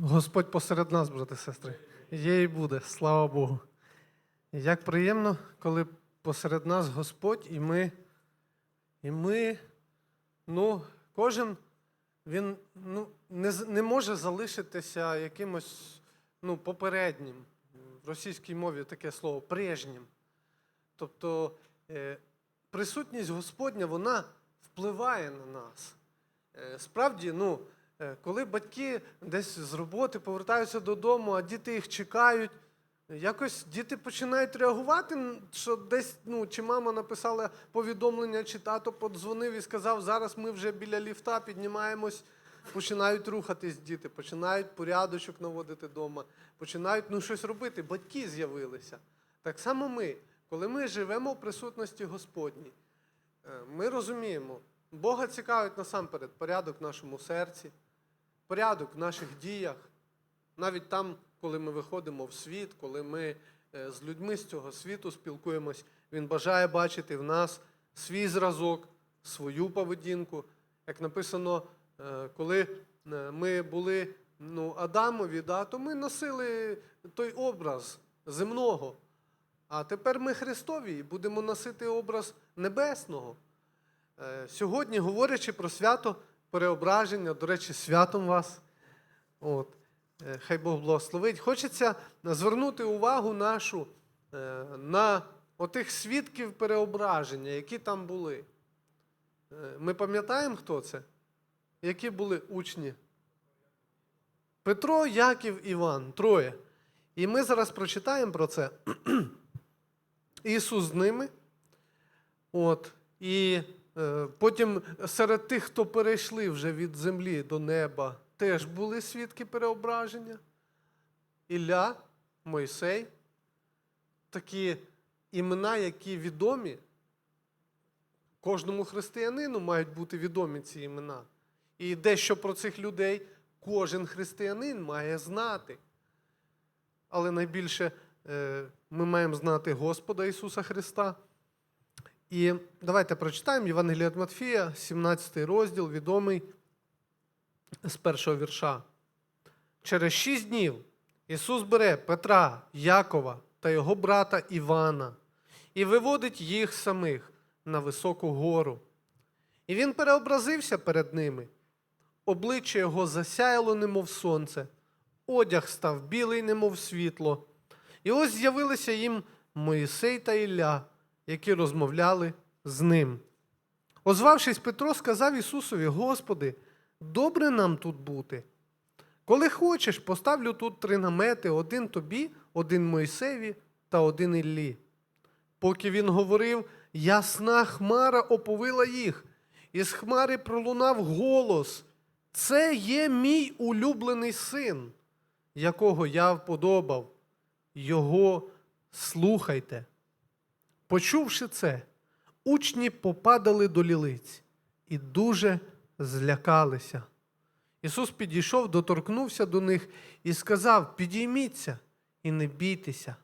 Господь посеред нас, брати і сестри. Є і буде, слава Богу. Як приємно, коли посеред нас Господь, і ми, і ми, ну, кожен, він ну, не, не може залишитися якимось ну, попереднім. В російській мові таке слово прежнім. Тобто е, присутність Господня, вона впливає на нас. Е, Справді, ну, коли батьки десь з роботи повертаються додому, а діти їх чекають, якось діти починають реагувати, що десь, ну, чи мама написала повідомлення, чи тато подзвонив і сказав, зараз ми вже біля ліфта піднімаємось, починають рухатись діти, починають порядочок наводити вдома, починають ну, щось робити. Батьки з'явилися. Так само ми, коли ми живемо в присутності Господній, Е, Ми розуміємо, Бога цікавить насамперед порядок в нашому серці, порядок в наших діях, навіть там, коли ми виходимо в світ, коли ми е, з людьми з цього світу спілкуємось, Він бажає бачити в нас свій зразок, свою поведінку. Як написано, е, коли е, ми були ну, Адамові, да, то ми носили той образ земного. А тепер ми Христові і будемо носити образ небесного. Сьогодні, говорячи про свято переображення, до речі, святом вас, от, е, хай Бог благословить, хочеться звернути увагу нашу е, на отих свідків переображення, які там були. Е, Ми пам'ятаємо, хто це? Які були учні? Петро, Яків, Іван, троє. І ми зараз прочитаємо про це. Ісус з ними. От, і потім серед тих, хто перейшли вже від землі до неба, теж були свідки переображення. Ілля, Мойсей. Такі імена, які відомі. Кожному християнину мають бути відомі ці імена. І дещо про цих людей кожен християнин має знати. Але найбільше е, ми маємо знати Господа Ісуса Христа. І давайте прочитаємо Євангелія від Матфія, 17 розділ, відомий з першого вірша. Через шість днів Ісус бере Петра, Якова та його брата Івана і виводить їх самих на високу гору. І він переобразився перед ними. Обличчя його засяяло, немов сонце, одяг став білий, немов світло. І ось з'явилися їм Моїсей та Ілля, які розмовляли з ним. Озвавшись, Петро сказав Ісусові: Господи, добре нам тут бути. Коли хочеш, поставлю тут три намети: один тобі, один Мойсеві та один Іллі. Поки він говорив, ясна хмара оповила їх, і з хмари пролунав голос: Це є мій улюблений син, якого я вподобав. Його слухайте. Почувши це, учні попадали до лілиць і дуже злякалися. Ісус підійшов, доторкнувся до них і сказав: Підійміться і не бійтеся.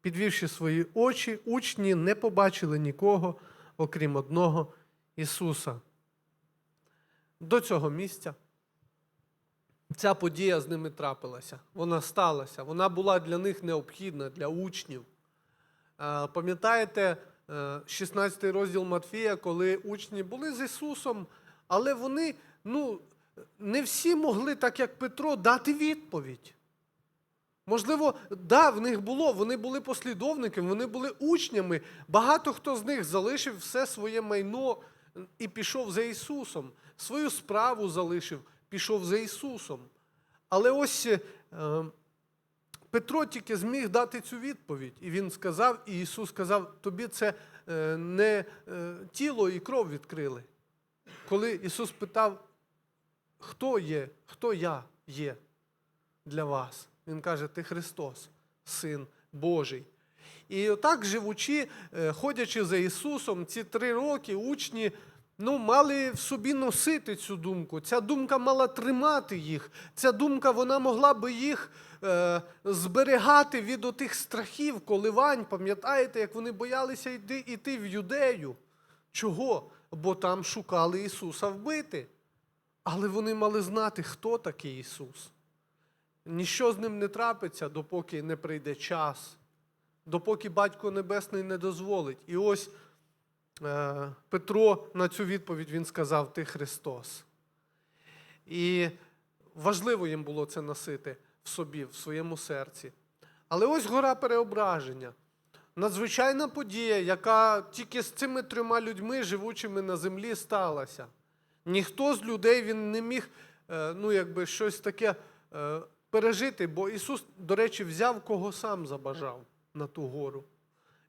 Підвівши свої очі, учні не побачили нікого, окрім одного Ісуса. До цього місця ця подія з ними трапилася. Вона сталася. Вона була для них необхідна, для учнів. Е, Пам'ятаєте, е, 16 розділ Матфія, коли учні були з Ісусом, але вони ну, не всі могли, так як Петро, дати відповідь. Можливо, да, в них було, вони були послідовниками, вони були учнями. Багато хто з них залишив все своє майно і пішов за Ісусом. Свою справу залишив, пішов за Ісусом. Але ось е, Петро тільки зміг дати цю відповідь. І він сказав, і Ісус сказав: тобі це е, не е, тіло і кров відкрили. Коли Ісус питав, хто є, хто я є для вас? Він каже, ти Христос, Син Божий. І отак, живучи, е, ходячи за Ісусом, ці три роки учні ну, мали в собі носити цю думку. Ця думка мала тримати їх. Ця думка вона могла би їх е, зберігати від отих страхів, коливань. Пам'ятаєте, як вони боялися йти, йти в юдею? Чого? Бо там шукали Ісуса вбити. Але вони мали знати, хто такий Ісус. ніщо з ним не трапиться, допоки не прийде час, допоки Батько Небесний не дозволить. І ось Петро на цю відповідь він сказав: Ти Христос. І важливо їм було це носити в собі, в своєму серці. Але ось гора переображення. Надзвичайна подія, яка тільки з цими трьома людьми, живучими на землі, сталася. Ніхто з людей він не міг е, ну, якби, щось таке е, пережити, бо Ісус, до речі, взяв кого сам забажав на ту гору.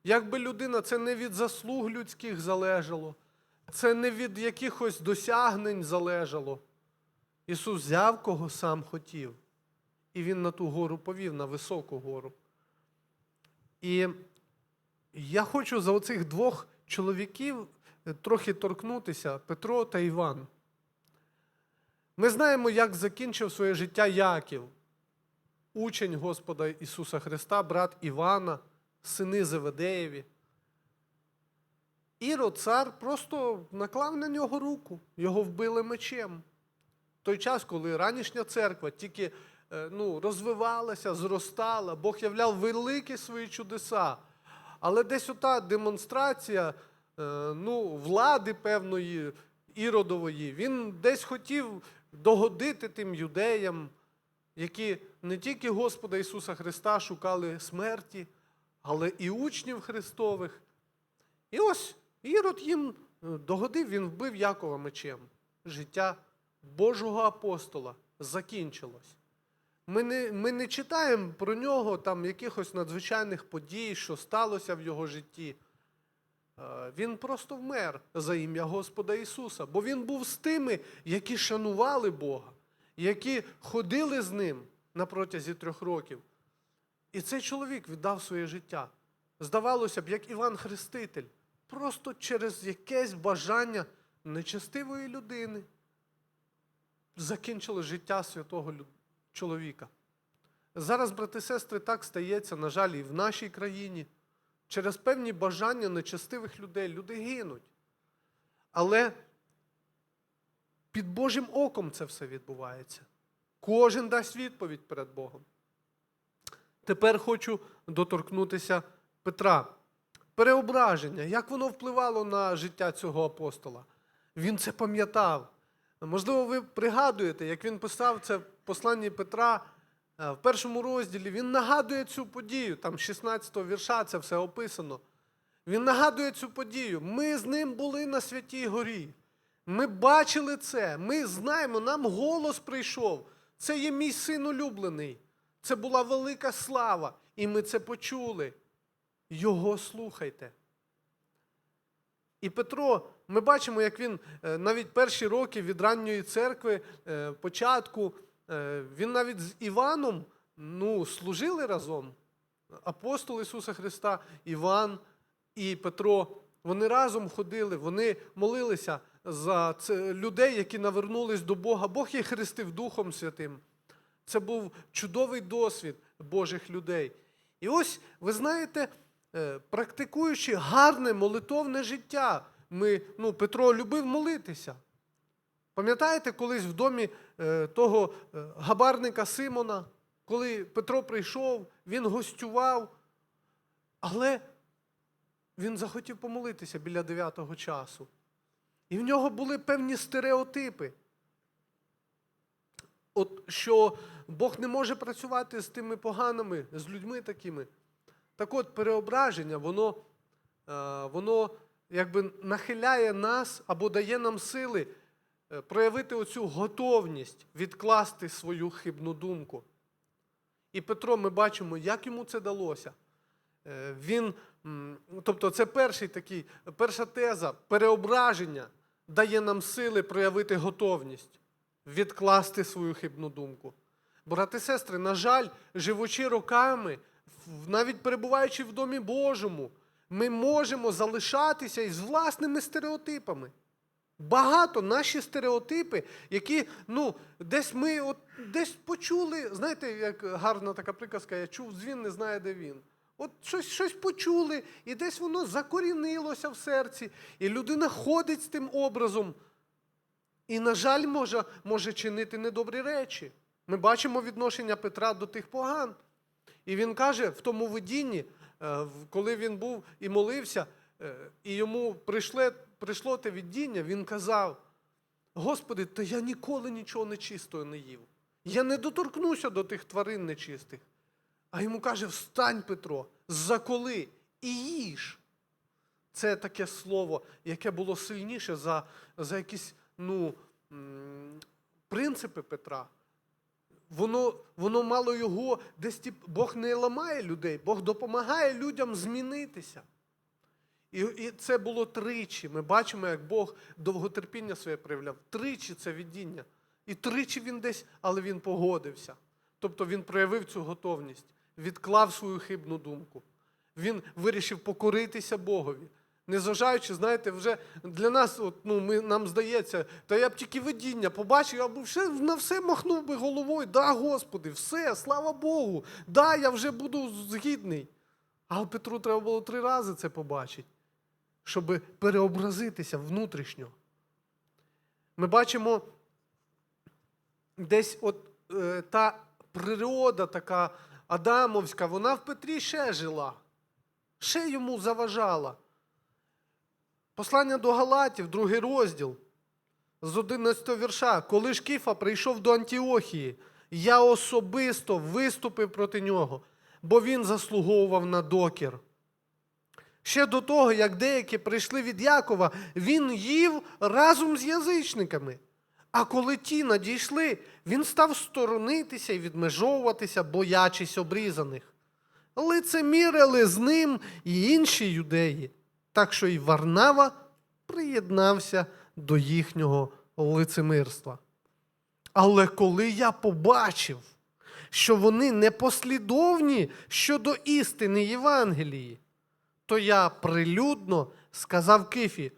Якби людина, це не від заслуг людських залежало, це не від якихось досягнень залежало. Ісус взяв кого сам хотів, і Він на ту гору повів, на високу гору. І я хочу за оцих двох чоловіків е, трохи торкнутися Петро та Іван. Ми знаємо, як закінчив своє життя Яків, учень Господа Ісуса Христа, брат Івана, сини Зеведеєві. Ірод цар просто наклав на нього руку, його вбили мечем. Той час, коли ранішня церква тільки е, ну, розвивалася, зростала, Бог являв великі свої чудеса. Але десь ота демонстрація е, ну, влади певної іродової, він десь хотів догодити тим юдеям, які не тільки Господа Ісуса Христа шукали смерті, але і учнів Христових. І ось Ірод їм е, догодив, він вбив Якова мечем. Життя Божого апостола закінчилось. Ми не, ми не читаємо про нього там якихось надзвичайних подій, що сталося в його житті. Е, Він просто вмер за ім'я Господа Ісуса, бо він був з тими, які шанували Бога, які ходили з ним на протязі трьох років. І цей чоловік віддав своє життя. Здавалося б, як Іван Хреститель, просто через якесь бажання нечестивої людини закінчили життя святого чоловіка. Зараз, брати і сестри, так стається, на жаль, і в нашій країні. Через певні бажання нечестивих людей люди гинуть. Але під Божим оком це все відбувається. Кожен дасть відповідь перед Богом. Тепер хочу доторкнутися Петра. Переображення, як воно впливало на життя цього апостола? Він це пам'ятав. Можливо, ви пригадуєте, як він писав це в посланні Петра е, в першому розділі. Він нагадує цю подію, там 16-го вірша це все описано. Він нагадує цю подію. Ми з ним були на святій горі. Ми бачили це, ми знаємо, нам голос прийшов. Це є мій син улюблений. Це була велика слава, і ми це почули. Його слухайте. І Петро, ми бачимо, як він е, навіть перші роки від ранньої церкви, е, початку, е, він навіть з Іваном ну, служили разом. Апостол Ісуса Христа, Іван і Петро, вони разом ходили, вони молилися за людей, які навернулись до Бога. Бог їх хрестив Духом Святим. Це був чудовий досвід Божих людей. І ось, ви знаєте, е, практикуючи гарне молитовне життя, ми, ну, Петро любив молитися. Пам'ятаєте, колись в домі е, того е, габарника Симона, коли Петро прийшов, він гостював, але він захотів помолитися біля 9 часу. І в нього були певні стереотипи. От що Бог не може працювати з тими поганими, з людьми такими. Так от, переображення, воно, е, воно якби нахиляє нас або дає нам сили е, проявити оцю готовність відкласти свою хибну думку. І Петро, ми бачимо, як йому це далося. Е, Він, тобто, це перший такий, перша теза переображення дає нам сили проявити готовність, відкласти свою хибну думку. Брати і сестри, на жаль, живучи роками, навіть перебуваючи в Домі Божому, ми можемо залишатися із власними стереотипами. Багато наші стереотипи, які ну, десь ми от, десь почули, знаєте, як гарна така приказка, я чув дзвін, не знає, де він. От щось, щось почули, і десь воно закорінилося в серці, і людина ходить з тим образом. І, на жаль, може, може чинити недобрі речі. Ми бачимо відношення Петра до тих поган. І він каже в тому видінні, е, коли він був і молився, е, і йому прийшло, прийшло те видіння, він казав: Господи, та я ніколи нічого нечистого не їв. Я не доторкнуся до тих тварин нечистих. А йому каже: Встань, Петро, заколи і їж. Це таке слово, яке було сильніше за, за якісь ну, принципи Петра. Воно, воно мало його десь Бог не ламає людей, Бог допомагає людям змінитися. І, і це було тричі. Ми бачимо, як Бог довготерпіння своє проявляв. Тричі це видіння. І тричі він десь, але він погодився. Тобто він проявив цю готовність, відклав свою хибну думку. Він вирішив покоритися Богові. Незважаючи, знаєте, вже для нас, от, ну, ми, нам здається, та я б тільки видіння побачив, я б все, на все махнув би головою. Да, Господи, все, слава Богу, да, я вже буду згідний. Але Петру треба було три рази це побачити, щоб переобразитися внутрішньо. Ми бачимо десь от е, та природа така Адамовська, вона в Петрі ще жила, ще йому заважала. Послання до Галатів, другий розділ, з 11 вірша. Коли ж Кіфа прийшов до Антіохії, я особисто виступив проти нього, бо він заслуговував на докір. Ще до того, як деякі прийшли від Якова, він їв разом з язичниками. А коли ті надійшли, він став сторонитися і відмежовуватися, боячись обрізаних. Лицемірили з ним і інші юдеї, так що і Варнава приєднався до їхнього лицемирства. Але коли я побачив, що вони непослідовні щодо істини Євангелії, то я прилюдно сказав Кифі: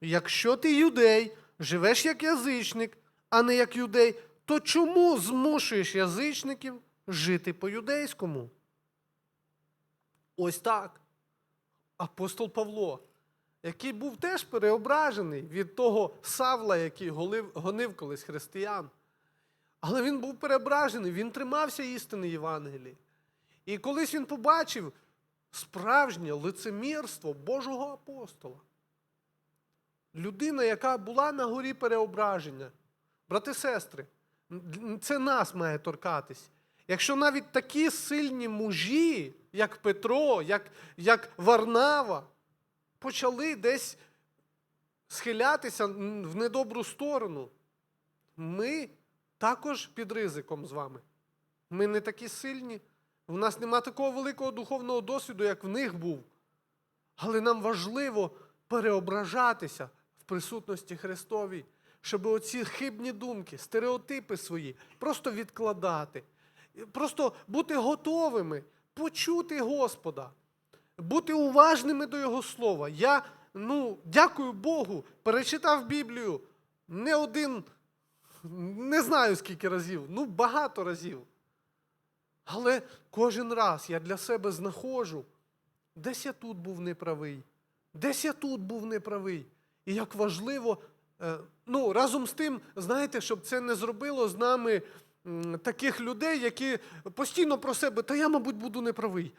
якщо ти юдей, живеш як язичник, а не як юдей, то чому змушуєш язичників жити по-юдейському? Ось так. Апостол Павло, який був теж переображений від того Савла, який гонив колись християн. Але він був переображений, він тримався істини Євангелії. І колись він побачив справжнє лицемірство Божого апостола. Людина, яка була на горі переображення. Брати сестри, це нас має торкатись. Якщо навіть такі сильні мужі, як Петро, як, як Варнава, почали десь схилятися в недобру сторону, ми також під ризиком з вами. Ми не такі сильні. У нас нема такого великого духовного досвіду, як в них був. Але нам важливо переображатися в присутності Христовій, щоб оці хибні думки, стереотипи свої просто відкладати, просто бути готовими, почути Господа, бути уважними до Його слова. Я, ну, дякую Богу, перечитав Біблію не один, не знаю скільки разів, ну багато разів. Але кожен раз я для себе знаходжу, десь я тут був неправий, десь я тут був неправий. І як важливо, е, ну, разом з тим, знаєте, щоб це не зробило з нами таких людей, які постійно про себе, та я, мабуть, буду неправий.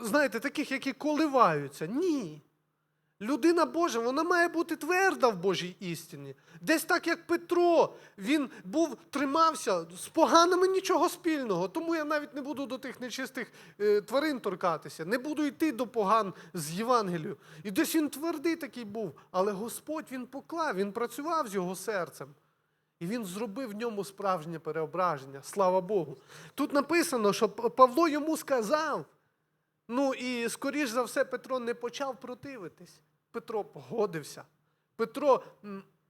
Знаєте, таких, які коливаються. Ні. Людина Божа, вона має бути тверда в Божій істині. Десь так, як Петро, він був, тримався з поганими нічого спільного. Тому я навіть не буду до тих нечистих е, тварин торкатися, не буду йти до поган з Євангелію. І десь він твердий такий був, але Господь він поклав, він працював з його серцем. І він зробив в ньому справжнє переображення. Слава Богу. Тут написано, що Павло йому сказав. Ну і скоріш за все Петро не почав противитись. Петро погодився. Петро,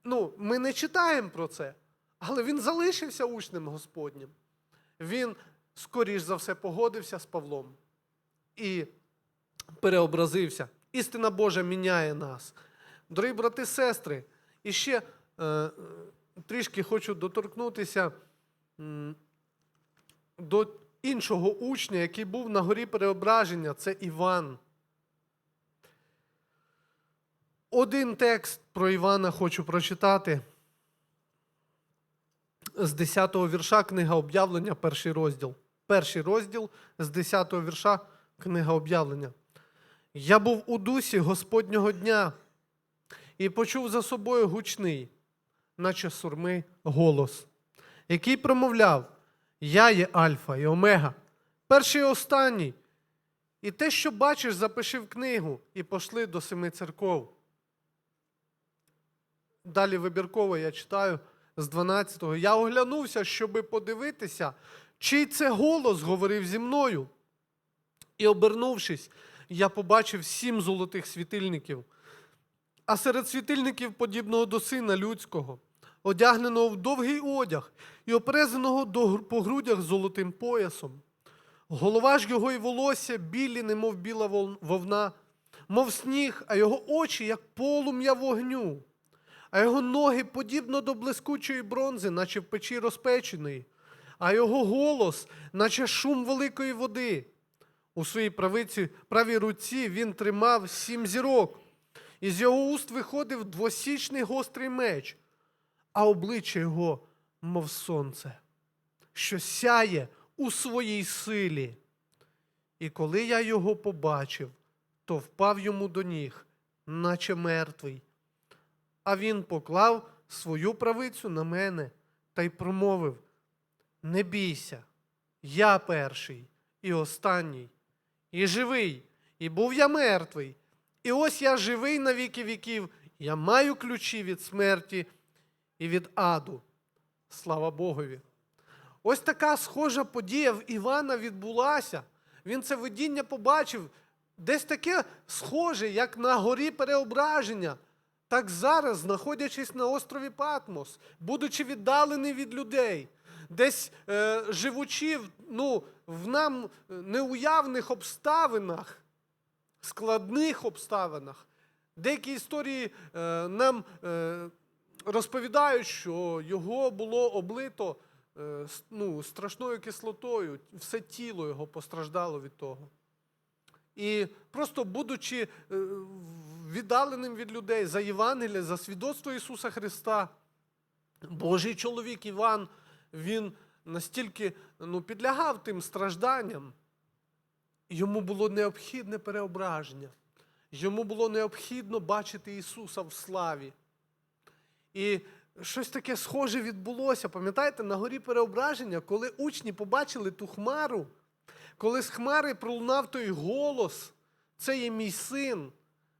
ну, ми не читаємо про це, але він залишився учнем Господнім. Він, скоріш за все, погодився з Павлом і переобразився. Істина Божа міняє нас. Дорогі брати сестри, і ще е, трішки хочу доторкнутися до іншого учня, який був на горі переображення, це Іван. Один текст про Івана хочу прочитати. з 10-го вірша книга об'явлення, перший розділ. Перший розділ з 10-го вірша книга об'явлення. Я був у дусі Господнього дня і почув за собою гучний, наче сурми, голос, який промовляв: Я є Альфа і Омега, перший і останній. І те, що бачиш, запиши в книгу і пошли до семи церков. Далі вибірково я читаю з 12-го. Я оглянувся, щоби подивитися, чий це голос говорив зі мною. І, обернувшись, я побачив сім золотих світильників, а серед світильників подібного до сина людського, одягненого в довгий одяг і оперезаного до по грудях золотим поясом. Голова ж його і волосся білі, немов біла вовна, мов сніг, а його очі, як полум'я вогню, а його ноги подібно до блискучої бронзи, наче в печі розпеченої, а його голос, наче шум великої води. У своїй правиці, правій руці він тримав сім зірок, і з його уст виходив двосічний гострий меч, а обличчя його, мов сонце, що сяє у своїй силі. І коли я його побачив, то впав йому до ніг, наче мертвий. А він поклав свою правицю на мене та й промовив: Не бійся, я перший і останній, і живий, і був я мертвий. І ось я живий на віки віків, я маю ключі від смерті і від аду. Слава Богові. Ось така схожа подія в Івана відбулася. Він це видіння побачив. Десь таке схоже, як на горі переображення. Так зараз, знаходячись на острові Патмос, будучи віддалений від людей, десь е, живучи ну, в нам неуявних обставинах, складних обставинах. Деякі історії е, нам е, розповідають, що його було облито е, ну, страшною кислотою, все тіло його постраждало від того. І просто будучи е, віддаленим від людей за Євангеліє, за свідоцтво Ісуса Христа, Божий чоловік Іван, він настільки ну, підлягав тим стражданням, йому було необхідне переображення. Йому було необхідно бачити Ісуса в славі. І щось таке схоже відбулося. Пам'ятаєте, на горі переображення, коли учні побачили ту хмару, коли з хмари пролунав той голос, це є мій син,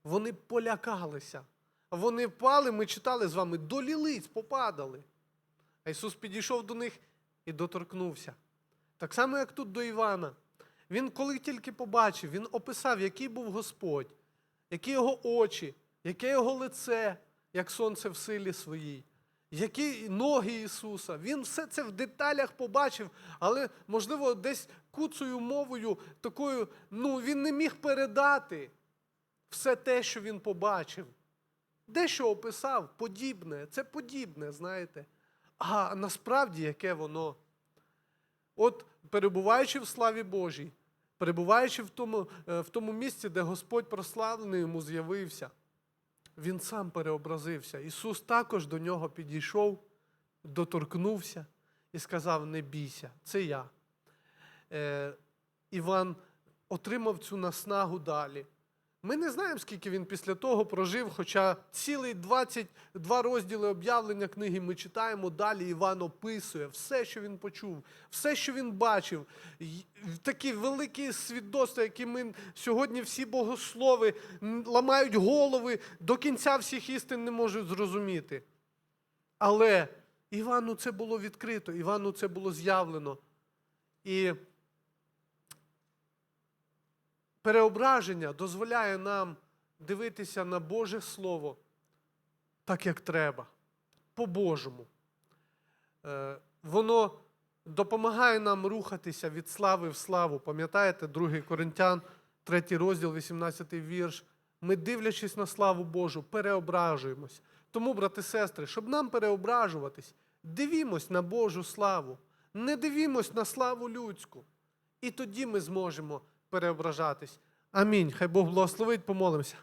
вони полякалися. Вони впали, ми читали з вами, до лілиць попадали. А Ісус підійшов до них і доторкнувся. Так само, як тут до Івана. Він, коли тільки побачив, він описав, який був Господь, які його очі, яке його лице, як сонце в силі своїй, які ноги Ісуса. Він все це в деталях побачив, але, можливо, десь куцою мовою такою, ну, він не міг передати все те, що він побачив. Дещо описав подібне, це подібне, знаєте. А насправді яке воно? От перебуваючи в славі Божій, перебуваючи в тому, е, в тому місці, де Господь прославлений йому з'явився, він сам переобразився. Ісус також до нього підійшов, доторкнувся і сказав: Не бійся, це я. Е, Іван отримав цю наснагу далі. Ми не знаємо, скільки він після того прожив, хоча цілий 22 розділи об'явлення книги ми читаємо далі. Іван описує все, що він почув, все, що він бачив. Такі великі свідоцтва, які ми сьогодні всі богослови ламають голови, до кінця всіх істин не можуть зрозуміти. Але Івану це було відкрито, Івану це було з'явлено. І переображення дозволяє нам дивитися на Боже Слово так, як треба, по-божому. Е, Воно допомагає нам рухатися від слави в славу. Пам'ятаєте, 2 Коринтян, 3 розділ, 18 вірш. Ми, дивлячись на славу Божу, переображуємось. Тому, брати і сестри, щоб нам переображуватись, дивімось на Божу славу, не дивімось на славу людську. І тоді ми зможемо переображатись. Амінь. Хай Бог благословить, помолимося.